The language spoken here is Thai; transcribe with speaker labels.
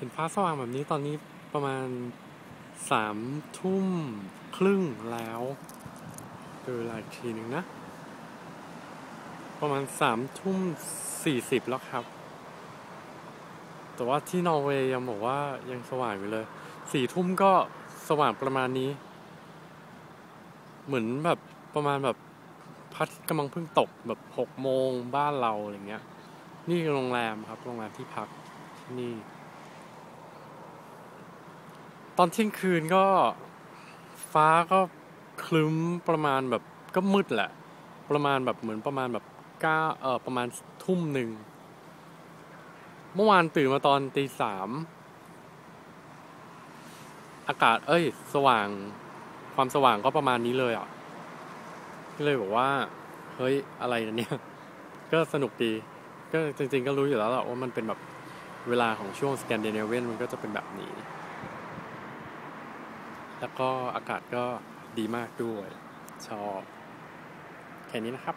Speaker 1: เห็นฟ้าสว่างแบบนี้ตอนนี้ประมาณสามทุ่มครึ่งแล้วดูเวลาอีกทีหนึ่งนะ ประมาณสามทุ่มสี่สิบแล้วครับ แต่ว่าที่นอร์เวย์ยังบอกว่ายังสว่างอยู่เลยสี่ทุ่มก็สว่างประมาณนี้ เหมือนแบบประมาณแบบพระกำลังเพิ่งตกแบบหกโมงบ้านเราอะไรเงี้ย นี่โรงแรมครับ โรงแรมที่พักที่นี่ ตอนเที่ยงคืนก็ฟ้าก็คลึ้มประมาณแบบก็มืดแหละ ประมาณแบบเหมือนประมาณแบบเก้าเออประมาณทุ่มหนึ่ง เมื่อวานตื่นมาตอนตีสามอากาศ เอ้ย สว่าง ความสว่างก็ประมาณนี้เลยอะก็เลยบอกว่า เฮ้ย อะไรนะเนี่ย ก็สนุกดี ก็จริง ๆ ก็รู้อยู่แล้วแหละว่ามันเป็นแบบเวลาของช่วงสแกนดิเนเวียนมันก็จะเป็นแบบนี้ แล้วก็อากาศก็ดีมากด้วย ชอบ แค่นี้นะครับ